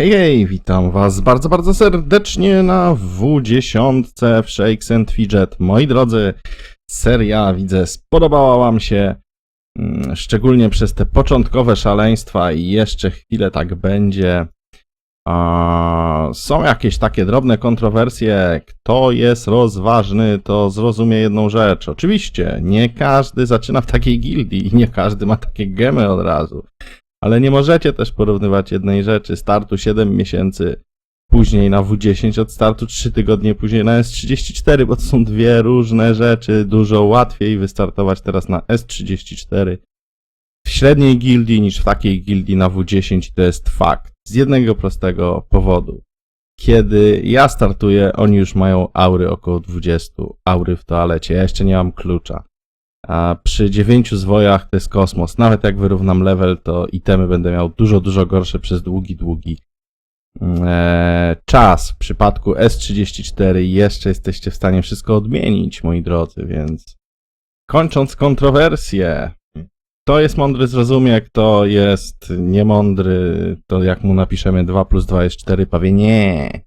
Hej, hej, witam was bardzo, bardzo serdecznie na W10 w Shakes and Fidget. Moi drodzy, seria, widzę, spodobała wam się, mm, szczególnie przez te początkowe szaleństwa i jeszcze chwilę tak będzie. Są jakieś takie drobne kontrowersje. Kto jest rozważny, to zrozumie jedną rzecz. Oczywiście, nie każdy zaczyna w takiej gildii i nie każdy ma takie gemy od razu. Ale nie możecie też porównywać jednej rzeczy. Startu 7 miesięcy później na W10 od startu 3 tygodnie później na S34, bo to są dwie różne rzeczy. Dużo łatwiej wystartować teraz na S34 w średniej gildii niż w takiej gildii na W10 to jest fakt. Z jednego prostego powodu. Kiedy ja startuję, oni już mają aury około 20, aury w toalecie. Ja jeszcze nie mam klucza. A przy 9 zwojach to jest kosmos. Nawet jak wyrównam level, to itemy będę miał dużo, dużo gorsze przez długi, długi e, czas. W przypadku S34 jeszcze jesteście w stanie wszystko odmienić, moi drodzy, więc kończąc kontrowersję, kto jest mądry zrozumie, kto jest niemądry, to jak mu napiszemy 2 plus 2 jest 4, powie nie.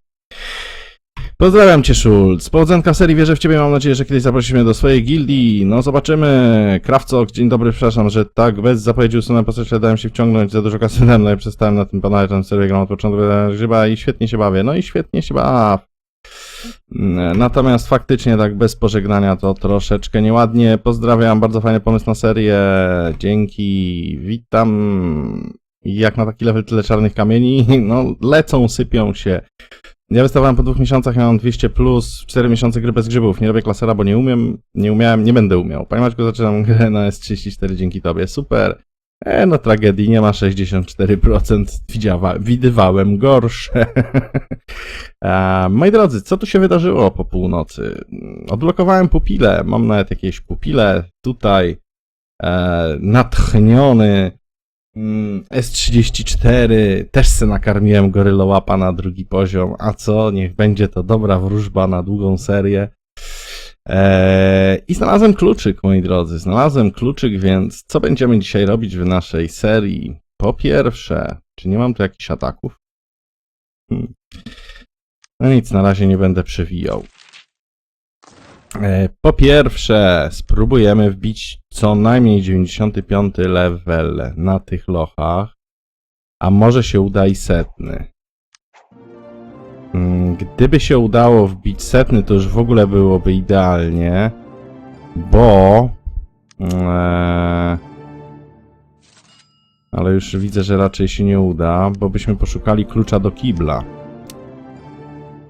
Pozdrawiam cię, Schulz. Powodzonka w serii, wierzę w ciebie, mam nadzieję, że kiedyś zaprosisz mnie do swojej gildii. No zobaczymy. Krawcok, dzień dobry, przepraszam, że tak bez zapowiedzi usunąłem postać, dałem się wciągnąć, za dużo kasy no i przestałem na tym panale, ten serię gram od początku, grzyba i świetnie się bawię. No i świetnie się baw. Natomiast faktycznie tak bez pożegnania to troszeczkę nieładnie. Pozdrawiam, bardzo fajny pomysł na serię. Dzięki, witam. Jak na taki level tyle czarnych kamieni, no lecą, sypią się. Ja wystawałem po dwóch miesiącach, ja mam 200 plus, 4 miesiące gry bez grzybów. Nie robię klasera, bo nie umiem, nie umiałem, nie będę umiał. Panie Maćku, zaczynam grę na S34 dzięki tobie. Super. E, no tragedii nie ma 64%. Widziała, widywałem gorsze. e, moi drodzy, co tu się wydarzyło po północy? Odblokowałem pupile, mam nawet jakieś pupile tutaj. E, natchniony S34, też se nakarmiłem gorylołapa na drugi poziom, a co, niech będzie to dobra wróżba na długą serię. Eee, I znalazłem kluczyk, moi drodzy. Znalazłem kluczyk, więc co będziemy dzisiaj robić w naszej serii? Po pierwsze, czy nie mam tu jakichś ataków? Hmm. No nic, na razie nie będę przewijał. Eee, po pierwsze, spróbujemy wbić co najmniej 95 level na tych lochach, a może się uda i setny. Mm, Gdyby się udało wbić setny, to już w ogóle byłoby idealnie, bo... Eee, ale już widzę, że raczej się nie uda, bo byśmy poszukali klucza do kibla.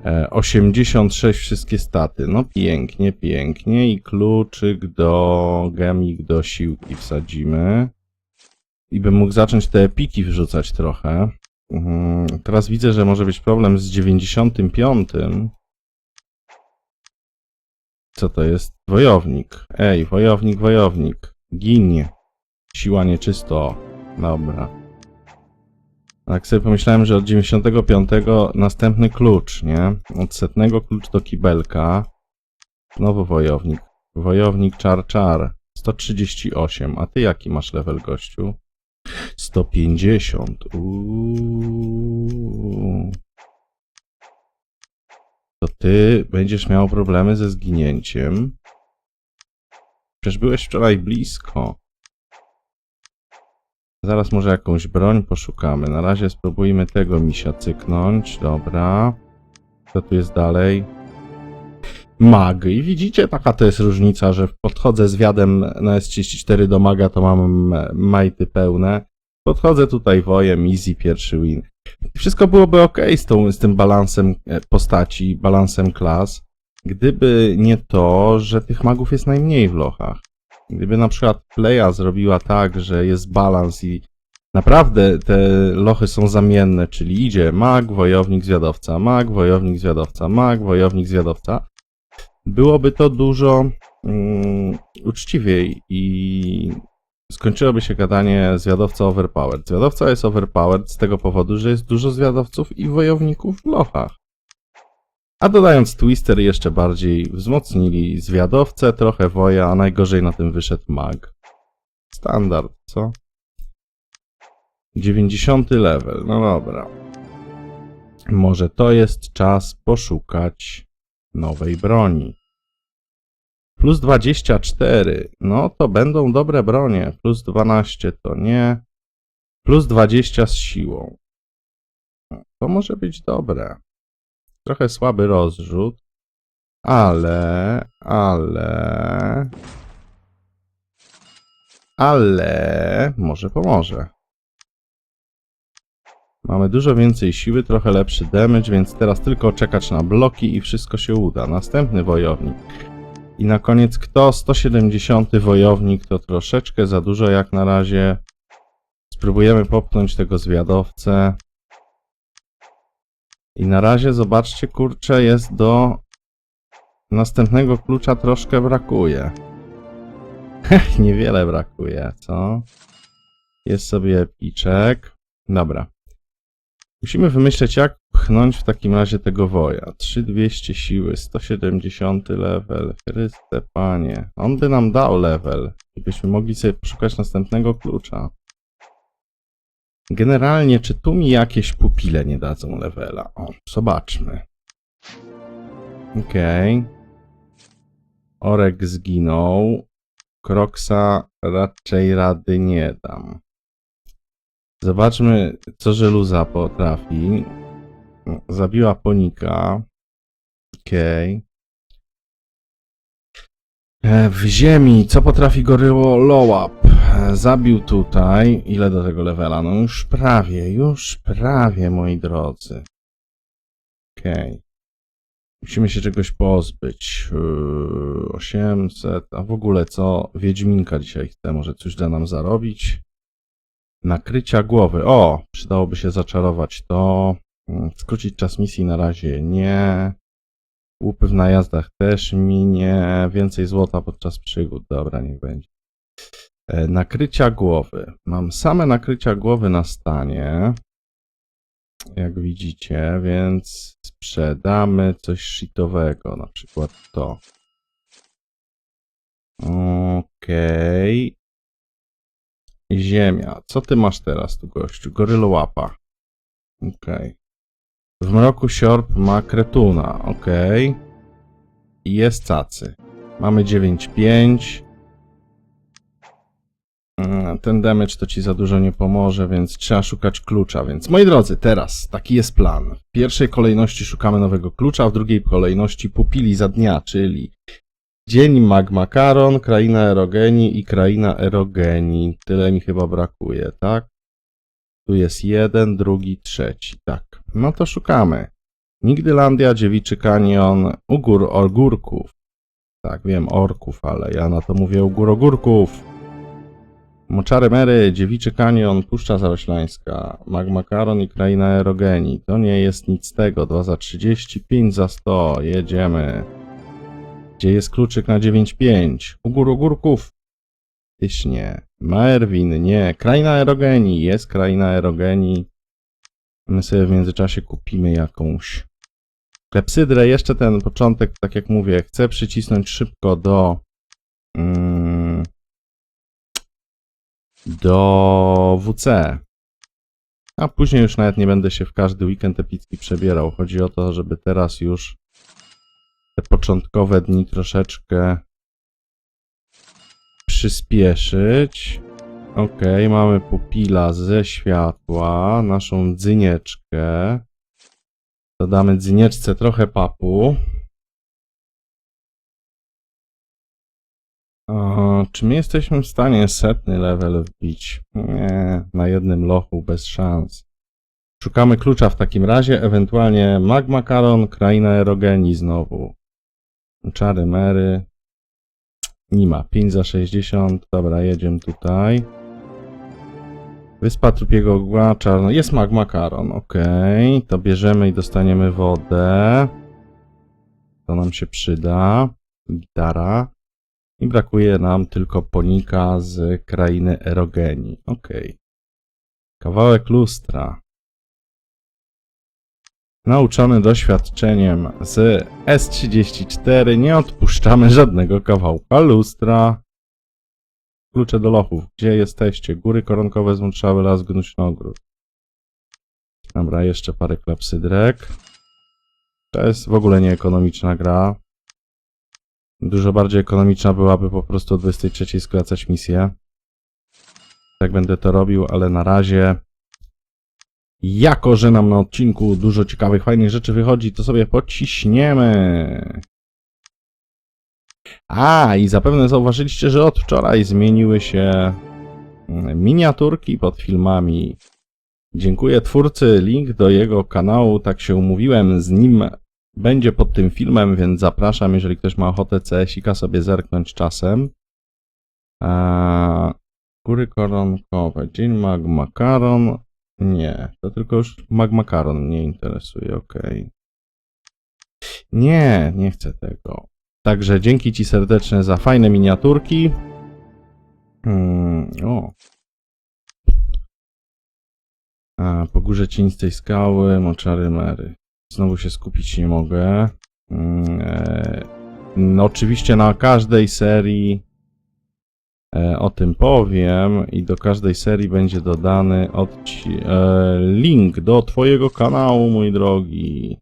E, 86 wszystkie staty. No pięknie, pięknie. I kluczyk do gemik do siłki wsadzimy. I bym mógł zacząć te epiki wrzucać trochę. Mhm, Teraz widzę, że może być problem z 95. Co to jest? Wojownik. Ej, wojownik, wojownik. Ginie. Siła nieczysto. Dobra. Tak sobie pomyślałem, że od 95 następny klucz, nie? Od setnego klucz do kibelka. Znowu wojownik. Wojownik czar czar. 138. A ty jaki masz level, gościu? 150. Uuu. To ty będziesz miał problemy ze zginięciem. Przecież byłeś wczoraj blisko. Zaraz może jakąś broń poszukamy. Na razie spróbujmy tego misia cyknąć. Dobra. Co tu jest dalej? Mag. I widzicie, taka to jest różnica, że podchodzę z wiadem na S34 do maga, to mam majty pełne. Podchodzę tutaj wojem, easy, pierwszy win. Wszystko byłoby ok z, tą, z tym balansem e, postaci, balansem klas, gdyby nie to, że tych magów jest najmniej w lochach. Gdyby na przykład Playa zrobiła tak, że jest balans i naprawdę te lochy są zamienne, czyli idzie mag, wojownik, zwiadowca, mag, wojownik, zwiadowca, mag, wojownik, zwiadowca, byłoby to dużo mm, uczciwiej i skończyłoby się gadanie zwiadowca overpowered. Zwiadowca jest overpowered z tego powodu, że jest dużo zwiadowców i wojowników w lochach. A dodając Twister jeszcze bardziej wzmocnili zwiadowcę, trochę woja, a najgorzej na tym wyszedł mag. Standard, co? 90 level, no dobra. Może to jest czas poszukać nowej broni. Plus 24, no to będą dobre bronie. Plus 12 to nie. Plus 20 z siłą. To może być dobre. Trochę słaby rozrzut, ale, ale, ale może pomoże. Mamy dużo więcej siły, trochę lepszy damage, więc teraz tylko czekać na bloki i wszystko się uda. Następny wojownik. I na koniec kto? 170 wojownik to troszeczkę za dużo jak na razie. Spróbujemy popchnąć tego zwiadowcę. I na razie zobaczcie, kurczę, jest do następnego klucza troszkę brakuje. Niewiele brakuje, co? Jest sobie epiczek. Dobra. Musimy wymyśleć, jak pchnąć w takim razie tego woja. 3200 siły, 170 level. Chryste panie. On by nam dał level. I byśmy mogli sobie poszukać następnego klucza. Generalnie, czy tu mi jakieś pupile nie dadzą levela? O, zobaczmy. Okej. Orek zginął. Kroksa raczej rady nie dam. Zobaczmy, co żeluza potrafi. Zabiła ponika. Okej. E, W ziemi, co potrafi goryło Lołap? E, Zabił tutaj. Ile do tego levela? No już prawie, już prawie, moi drodzy. Okej. Musimy się czegoś pozbyć. Yy, 800. A w ogóle co? Wiedźminka dzisiaj chce. Może coś da nam zarobić? Nakrycia głowy. O! Przydałoby się zaczarować to. Mm, Skrócić czas misji na razie nie. Łupy w najazdach też mi nie. Więcej złota podczas przygód. Dobra, niech będzie. E, Nakrycia głowy. Mam same nakrycia głowy na stanie. Jak widzicie, więc sprzedamy coś shitowego. Na przykład to. Okej. Ziemia. Co ty masz teraz tu, gościu? Gorylołapa. Okej. W mroku siorb ma kretuna. Okej. I jest cacy. Mamy 9,5. Ten damage to ci za dużo nie pomoże, więc trzeba szukać klucza. Więc moi drodzy, teraz taki jest plan. W pierwszej kolejności szukamy nowego klucza, w drugiej kolejności pupili za dnia, czyli Dzień Magmakaron, Kraina Erogenii i Kraina Erogenii. Tyle mi chyba brakuje, tak? Tu jest jeden, drugi, trzeci, tak. No to szukamy. Nigdylandia, Dziewiczy Kanion, Ugór Ogórków. Tak, wiem, orków, ale ja na to mówię Ugór Ogórków. Moczary Mery, Dziewiczy Kanion, Puszcza Zaroślańska, Magmakaron i Kraina Erogenii. To nie jest nic z tego. 2 za 30, 5 za 100. Jedziemy. Gdzie jest kluczyk na 9.5? U gór ogórków? Tyś nie. Merwin, nie. Kraina Erogenii. Jest kraina Erogenii. My sobie w międzyczasie kupimy jakąś klepsydrę. Jeszcze ten początek, tak jak mówię, chcę przycisnąć szybko do mm, do WC. A później już nawet nie będę się w każdy weekend epicki przebierał. Chodzi o to, żeby teraz już te początkowe dni troszeczkę przyspieszyć. Ok, mamy pupila ze światła, naszą dzynieczkę. Dodamy dzynieczce trochę papu. O, czy my jesteśmy w stanie setny level wbić? Nie, na jednym lochu bez szans. Szukamy klucza w takim razie, ewentualnie Magma Caron, Kraina Erogenii znowu. Czary Mery. Nie ma. 5 za 60. Dobra, jedziemy tutaj. Wyspa Trupiego Ogła, czarno. Jest Magma Caron, okej. To bierzemy i dostaniemy wodę. To nam się przyda. Gitara. I brakuje nam tylko ponika z krainy Erogenii. Okej. Kawałek lustra. Nauczony doświadczeniem z S34 nie odpuszczamy żadnego kawałka lustra. Klucze do lochów. Gdzie jesteście? Góry koronkowe, zmątrzały las, gnuśnogród. Dobra, jeszcze parę klapsydrek. To jest w ogóle nieekonomiczna gra. Dużo bardziej ekonomiczna byłaby po prostu o 23 skracać misję. Tak będę to robił, ale na razie jako, że nam na odcinku dużo ciekawych, fajnych rzeczy wychodzi, to sobie pociśniemy. A, i zapewne zauważyliście, że od wczoraj zmieniły się mm, miniaturki pod filmami. Dziękuję twórcy, link do jego kanału, tak się umówiłem z nim, będzie pod tym filmem, więc zapraszam, jeżeli ktoś ma ochotę CS-ika sobie zerknąć czasem. Eee, góry koronkowe, dzień mag makaron, nie, to tylko już magmakaron mnie interesuje, okej. Nie, nie chcę tego. Także dzięki Ci serdeczne za fajne miniaturki. Hmm, o. A, po górze cienistej skały, moczary mery. Znowu się skupić nie mogę. Mm, e, no, oczywiście na każdej serii e, o tym powiem i do każdej serii będzie dodany e, link do Twojego kanału, mój drogi.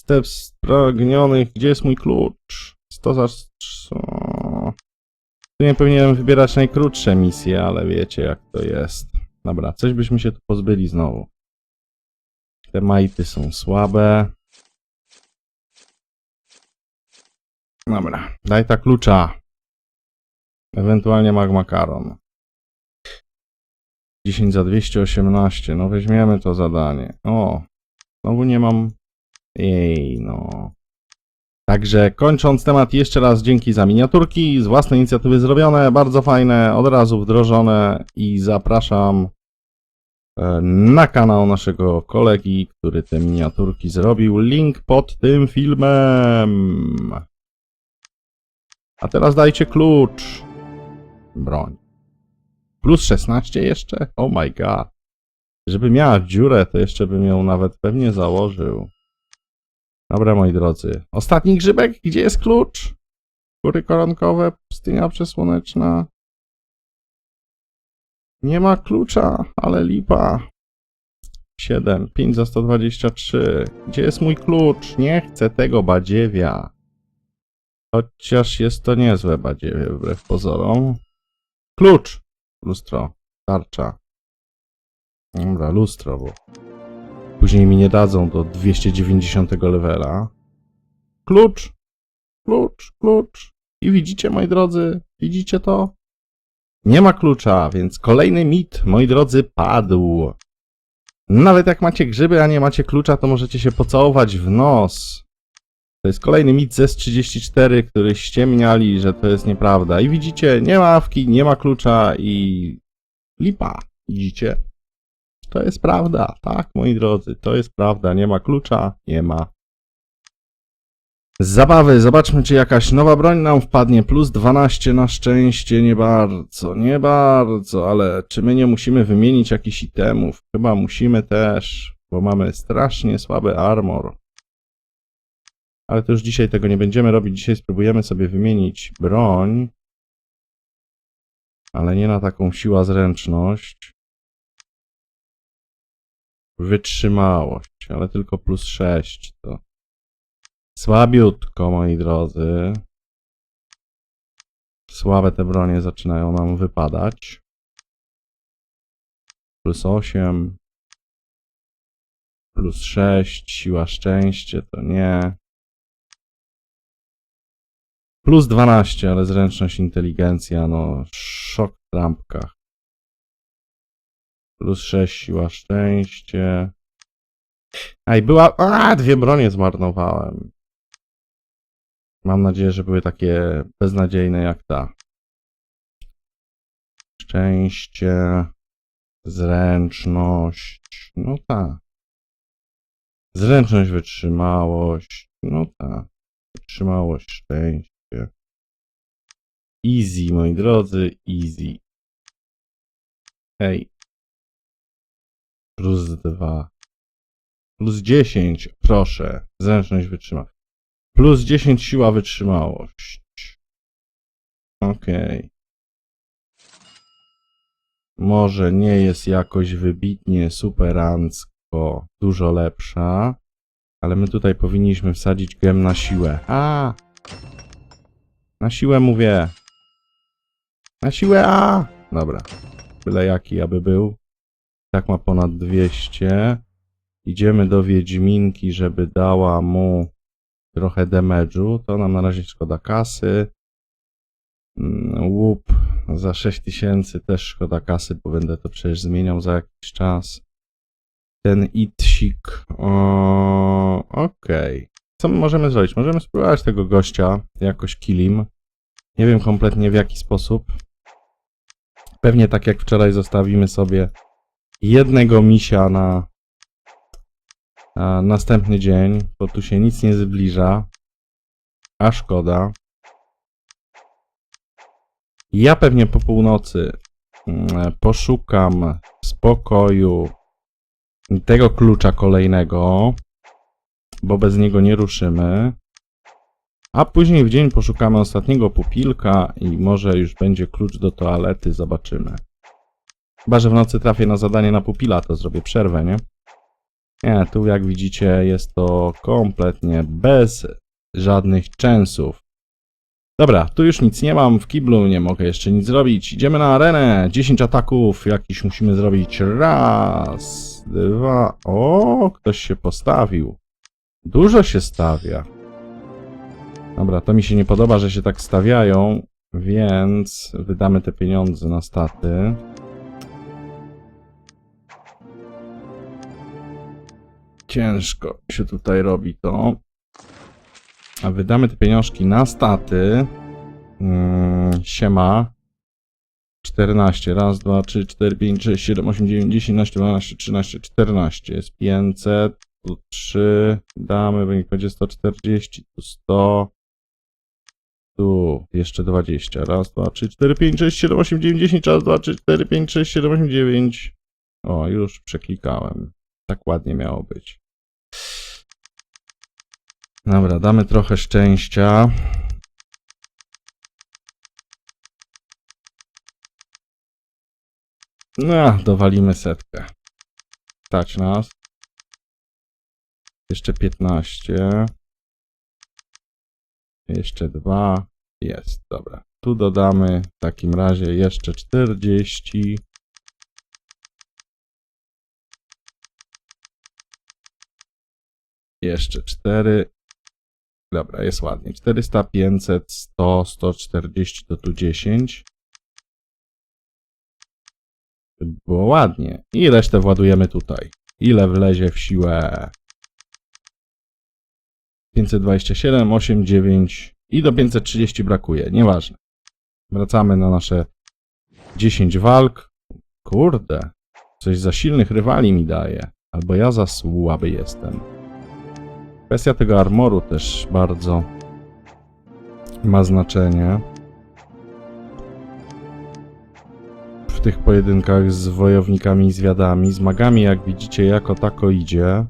Step spragnionych, gdzie jest mój klucz? 100 za... Tu nie powinienem wybierać najkrótsze misje, ale wiecie jak to jest. Dobra, coś byśmy się tu pozbyli znowu. Te majty są słabe. Dobra, daj ta klucza. Ewentualnie magmakaron. 10 za 218, no weźmiemy to zadanie. O, znowu nie mam... Jej, no. Także kończąc temat, jeszcze raz dzięki za miniaturki, z własnej inicjatywy zrobione, bardzo fajne, od razu wdrożone i zapraszam na kanał naszego kolegi, który te miniaturki zrobił. Link pod tym filmem. A teraz dajcie klucz. Broń. Plus 16 jeszcze? Oh my god. Żeby miała dziurę, to jeszcze bym ją nawet pewnie założył. Dobra, moi drodzy. Ostatni grzybek? Gdzie jest klucz? Góry koronkowe, pustynia przesłoneczna. Nie ma klucza, ale lipa. 7, 5 za 123. Gdzie jest mój klucz? Nie chcę tego badziewia. Chociaż jest to niezłe badziewie, wbrew pozorom. Klucz! Lustro. Tarcza. Dobra, lustro, bo później mi nie dadzą do 290 levela. Klucz! Klucz, klucz. I widzicie, moi drodzy? Widzicie to? Nie ma klucza, więc kolejny mit, moi drodzy, padł. Nawet jak macie grzyby, a nie macie klucza, to możecie się pocałować w nos. To jest kolejny mit ze 34, który ściemniali, że to jest nieprawda. I widzicie, nie ma awki, nie ma klucza i lipa. Widzicie? To jest prawda. Tak, moi drodzy, to jest prawda. Nie ma klucza, nie ma zabawy. Zobaczmy, czy jakaś nowa broń nam wpadnie. Plus 12 na szczęście, nie bardzo, nie bardzo, ale czy my nie musimy wymienić jakichś itemów? Chyba musimy też, bo mamy strasznie słaby armor. Ale to już dzisiaj tego nie będziemy robić. Dzisiaj spróbujemy sobie wymienić broń. Ale nie na taką siła zręczność. Wytrzymałość, ale tylko plus 6 to. Słabiutko, moi drodzy. Słabe te bronie zaczynają nam wypadać. Plus 8. Plus 6, siła szczęście, to nie. Plus 12, ale zręczność, inteligencja, no szok w trampkach. Plus 6, siła szczęście. A i była... A, dwie bronie zmarnowałem. Mam nadzieję, że były takie beznadziejne jak ta. Szczęście, zręczność, no tak. Zręczność, wytrzymałość, no tak. Wytrzymałość, szczęście. Easy, moi drodzy, easy. Hej. Plus dwa. Plus 10, proszę. Zręczność wytrzyma. Plus 10 siła wytrzymałość. Okej. Może nie jest jakoś wybitnie superancko, dużo lepsza. Ale my tutaj powinniśmy wsadzić gem na siłę. A! Na siłę mówię. Na siłę A! Dobra. Byle jaki aby był. Tak ma ponad 200. Idziemy do Wiedźminki, żeby dała mu trochę damage'u. To nam na razie szkoda kasy. Mm, Łup za 6000 też szkoda kasy, bo będę to przecież zmieniał za jakiś czas. Ten itsik. Okej. Co my możemy zrobić? Możemy spróbować tego gościa jakoś killim. Nie wiem kompletnie w jaki sposób. Pewnie tak jak wczoraj zostawimy sobie jednego misia na, na następny dzień, bo tu się nic nie zbliża. A szkoda. Ja pewnie po północy mm, poszukam spokoju tego klucza kolejnego, bo bez niego nie ruszymy. A później w dzień poszukamy ostatniego pupilka i może już będzie klucz do toalety, zobaczymy. Chyba, że w nocy trafię na zadanie na pupila, to zrobię przerwę, nie? Nie, tu jak widzicie jest to kompletnie bez żadnych częsów. Dobra, tu już nic nie mam w kiblu, nie mogę jeszcze nic zrobić. Idziemy na arenę. 10 ataków jakiś musimy zrobić. Raz, dwa. O, ktoś się postawił. Dużo się stawia. Dobra, to mi się nie podoba, że się tak stawiają, więc wydamy te pieniądze na staty. Ciężko się tutaj robi to. A wydamy te pieniążki na staty. Mm, siema. 14. Raz, dwa, trzy, cztery, pięć, sześć, siedem, osiem, dziewięć, dziesięć, jedenaście, dwanaście, trzynaście, czternaście. Jest 500. Tu 3. Damy, wynik będzie 140. Tu 100. Tu jeszcze 20. Raz, dwa, trzy, cztery, pięć, sześć, siedem, osiem, dziewięć, dziesięć. Raz, dwa, trzy, cztery, pięć, sześć, siedem, osiem, dziewięć. O, już przeklikałem. Tak ładnie miało być. Dobra, damy trochę szczęścia. No, dowalimy setkę. Stać nas. Jeszcze 15. Jeszcze dwa. Jest, dobra. Tu dodamy w takim razie jeszcze 40. Jeszcze 4. Dobra, jest ładnie. 400, 500, 100, 140 to tu 10. Było ładnie. I resztę władujemy tutaj. Ile wlezie w siłę? 527, 8, 9 i do 530 brakuje. Nieważne. Wracamy na nasze 10 walk. Kurde. Coś za silnych rywali mi daje. Albo ja za słaby jestem. Kwestia tego armoru też bardzo ma znaczenie. W tych pojedynkach z wojownikami i zwiadami. Z magami, jak widzicie, jako tako idzie.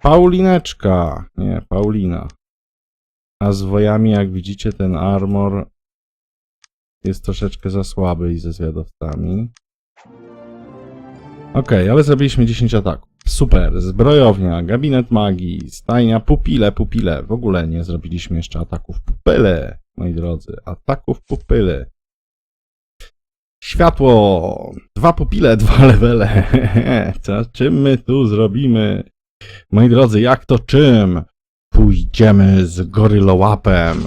Paulineczka. Nie, Paulina. A z wojami, jak widzicie, ten armor jest troszeczkę za słaby i ze zwiadowcami. Okej, ale zrobiliśmy 10 ataków. Super, zbrojownia, gabinet magii, stajnia, pupile, pupile. W ogóle nie zrobiliśmy jeszcze ataków pupyle, moi drodzy. Ataków pupyle. Światło, dwa pupile, dwa levele. Co, czym my tu zrobimy? Moi drodzy, jak to czym? Pójdziemy z gorylołapem.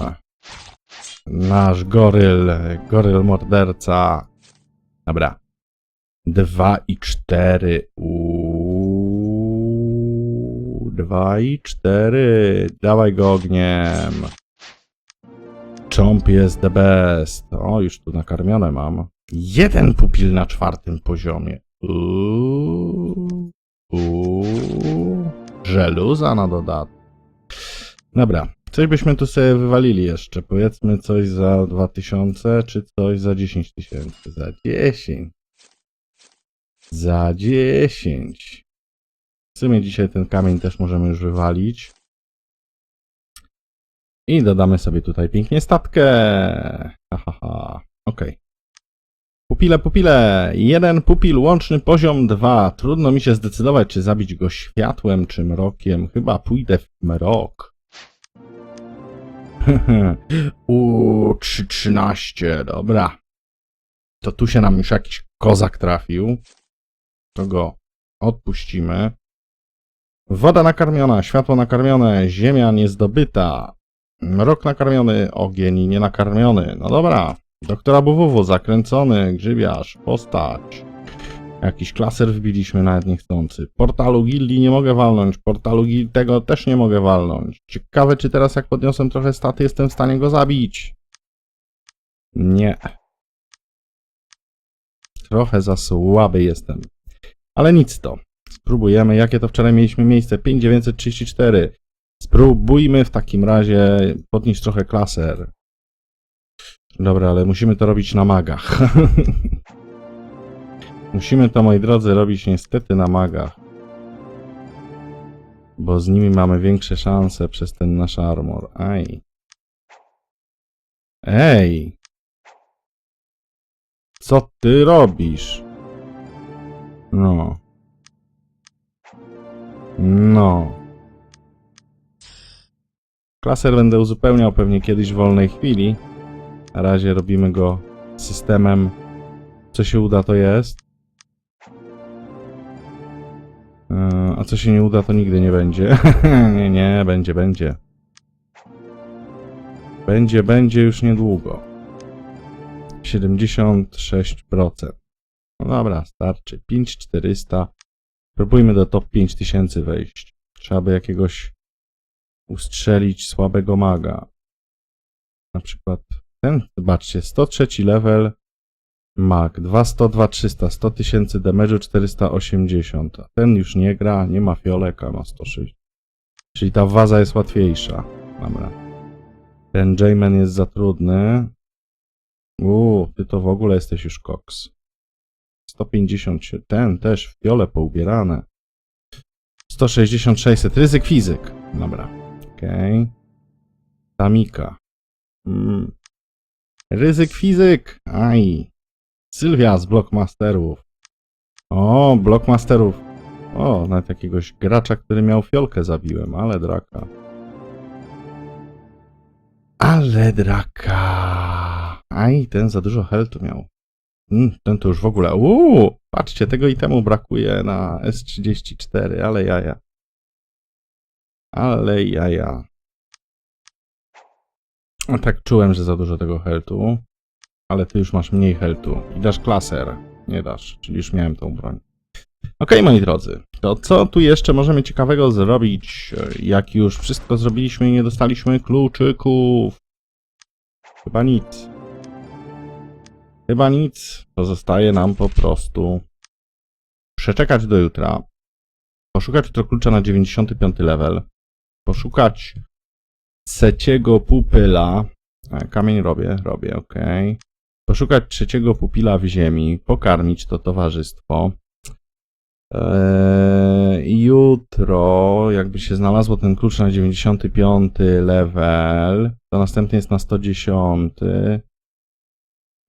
Nasz goryl, goryl morderca. Dobra. Dwa i cztery. Uuu, dwa i cztery. Dawaj go ogniem. Chomp jest the best. O, już tu nakarmione mam. Jeden pupil na czwartym poziomie. Uuu, uuu. Żeluza na dodatek. Dobra, coś byśmy tu sobie wywalili jeszcze. Powiedzmy coś za 2000, czy coś za 10 tysięcy. Za 10. Za 10. Sumie dzisiaj ten kamień też możemy już wywalić. I dodamy sobie tutaj pięknie statkę. Ha, ha, ha. Okej. Pupile, pupile. Jeden pupil, łączny poziom 2. Trudno mi się zdecydować, czy zabić go światłem, czy mrokiem. Chyba pójdę w mrok. Uuu, 3.13, dobra. To tu się nam już jakiś kozak trafił. To go odpuścimy. Woda nakarmiona, światło nakarmione, ziemia niezdobyta. Mrok nakarmiony, ogień nienakarmiony. No dobra. Doktora BWW, zakręcony, grzybiarz, postać. Jakiś klaser wbiliśmy nawet niechcący. Portalu gildii nie mogę walnąć, portalu tego też nie mogę walnąć. Ciekawe, czy teraz jak podniosłem trochę staty, jestem w stanie go zabić. Nie. Trochę za słaby jestem. Ale nic to. Spróbujemy, jakie to wczoraj mieliśmy miejsce. 5934. Spróbujmy w takim razie podnieść trochę klaser. Dobra, ale musimy to robić na magach. musimy to, moi drodzy, robić niestety na magach. Bo z nimi mamy większe szanse przez ten nasz armor. Aj. Ej! Co ty robisz? No. No. Klaser będę uzupełniał pewnie kiedyś w wolnej chwili. Na razie robimy go systemem. Co się uda, to jest. Yy, A co się nie uda, to nigdy nie będzie. nie, nie, będzie, będzie. Będzie, będzie już niedługo. 76%. No dobra, starczy. 5400. Próbujmy do top 5000 wejść. Trzeba by jakiegoś ustrzelić słabego maga. Na przykład ten, zobaczcie, 103 level mag, 200, 2300, 100 tysięcy damage'u, 480. A ten już nie gra, nie ma fioleka, ma 106. Czyli ta waza jest łatwiejsza. Dobra. Ten Jayman jest za trudny. Uuu, ty to w ogóle jesteś już koks. 150, się- ten też w fiole poubierane. 160, 600, ryzyk fizyk. Dobra, okej. Tamika. Mm. Ryzyk fizyk. Aj. Sylwia z Blockmasterów. O, Blockmasterów. O, nawet jakiegoś gracza, który miał fiolkę zabiłem, ale draka. Ale draka. Aj, ten za dużo heltu miał. Mm, ten to już w ogóle. Uuu, patrzcie, tego itemu brakuje na S34, ale jaja. Ale jaja. A tak czułem, że za dużo tego heltu. Ale ty już masz mniej heltu. I dasz klaser. Nie dasz, czyli już miałem tą broń. Okej, moi drodzy. To co tu jeszcze możemy ciekawego zrobić? Jak już wszystko zrobiliśmy i nie dostaliśmy kluczyków. Chyba nic. Chyba nic. Pozostaje nam po prostu przeczekać do jutra. Poszukać jutro klucza na 95 level. Poszukać trzeciego pupila. E, Kamień robię, robię, ok. Poszukać trzeciego pupila w ziemi, pokarmić to towarzystwo. Eee, jutro, jakby się znalazło ten klucz na 95 level, to następny jest na 110.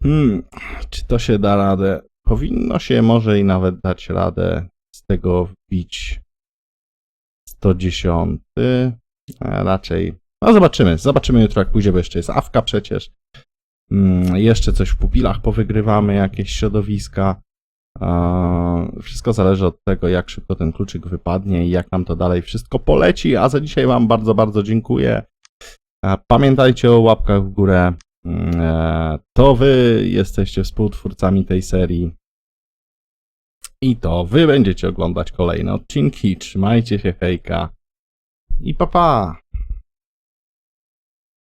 Hmm, czy to się da radę? Powinno się może i nawet dać radę z tego wbić 110. A raczej. No zobaczymy. Zobaczymy jutro, jak pójdzie, bo jeszcze jest awka przecież. Mm, jeszcze coś w pupilach powygrywamy, jakieś środowiska. Eee, Wszystko zależy od tego, jak szybko ten kluczyk wypadnie i jak nam to dalej wszystko poleci. A za dzisiaj Wam bardzo, bardzo dziękuję. Pamiętajcie o łapkach w górę. Mm, e, To Wy jesteście współtwórcami tej serii. I to Wy będziecie oglądać kolejne odcinki. Trzymajcie się, hejka. I pa pa!